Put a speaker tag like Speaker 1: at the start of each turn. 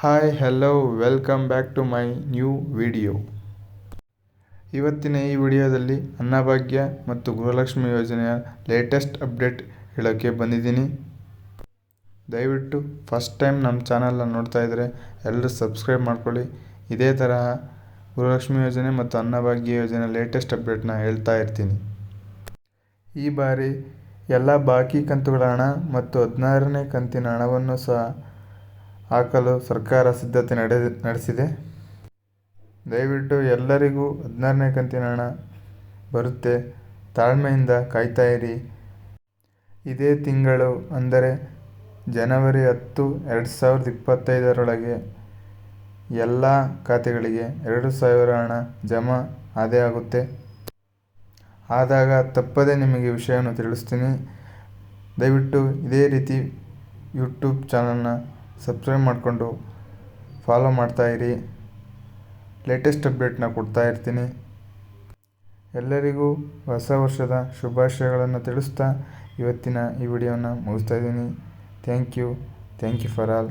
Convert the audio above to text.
Speaker 1: Hi hello welcome back to my new video ಇವತ್ತಿನ ಈ ವಿಡಿಯೋದಲ್ಲಿ ಅನ್ನಭಾಗ್ಯ ಮತ್ತು ಗೃಹಲಕ್ಷ್ಮಿ ಯೋಜನೆಯ ಲೇಟೆಸ್ಟ್ ಅಪ್ಡೇಟ್ ಹೇಳೋಕ್ಕೆ ಬಂದಿದ್ದೀನಿ. ದಯವಿಟ್ಟು ಫಸ್ಟ್ ಟೈಮ್ ನಮ್ಮ ಚಾನಲ್ನ ನೋಡ್ತಾ ಇದ್ದರೆ ಎಲ್ಲರೂ ಸಬ್ಸ್ಕ್ರೈಬ್ ಮಾಡ್ಕೊಳ್ಳಿ. ಇದೇ ತರಹ ಗೃಹಲಕ್ಷ್ಮಿ ಯೋಜನೆ ಮತ್ತು ಅನ್ನಭಾಗ್ಯ ಯೋಜನೆ ಲೇಟೆಸ್ಟ್ ಅಪ್ಡೇಟ್ನ ಹೇಳ್ತಾ ಇರ್ತೀನಿ. ಈ ಬಾರಿ ಎಲ್ಲ ಬಾಕಿ ಕಂತುಗಳ ಹಣ ಮತ್ತು ಹದಿನಾರನೇ ಕಂತಿನ ಹಣವನ್ನು ಸಹ ಹಾಕಲು ಸರ್ಕಾರ ಸಿದ್ಧತೆ ನಡೆ, ನಡೆಸಿದೆ. ದಯವಿಟ್ಟು ಎಲ್ಲರಿಗೂ ಹದಿನಾರನೇ ಕಂತಿನ ಹಣ ಬರುತ್ತೆ. ತಾಳ್ಮೆಯಿಂದ ಕಾಯ್ತಾ ಇರಿ. ಇದೇ ತಿಂಗಳು ಅಂದರೆ ಜನವರಿ ಹತ್ತು, ಎರಡು ಸಾವಿರದ ಇಪ್ಪತ್ತೈದರೊಳಗೆ ಎಲ್ಲ ಖಾತೆಗಳಿಗೆ ಎರಡು ಸಾವಿರ ಹಣ ಜಮಾ ಆದೇ ಆಗುತ್ತೆ. ಆದಾಗ ತಪ್ಪದೇ ನಿಮಗೆ ವಿಷಯವನ್ನು ತಿಳಿಸ್ತೀನಿ. ದಯವಿಟ್ಟು ಇದೇ ರೀತಿ ಯೂಟ್ಯೂಬ್ ಚಾನಲ್ನ ಸಬ್ಸ್ಕ್ರೈಬ್ ಮಾಡಿಕೊಂಡು ಫಾಲೋ ಮಾಡ್ತಾಯಿರಿ ಲೇಟೆಸ್ಟ್ ಅಪ್ಡೇಟ್ನ ಕೊಡ್ತಾ ಇರ್ತೀನಿ. ಎಲ್ಲರಿಗೂ ಹೊಸ ವರ್ಷದ ಶುಭಾಶಯಗಳನ್ನು ತಿಳಿಸ್ತಾ ಇವತ್ತಿನ ಈ ವಿಡಿಯೋನ ಮುಗಿಸ್ತಾ ಇದ್ದೀನಿ. Thank you thank you for all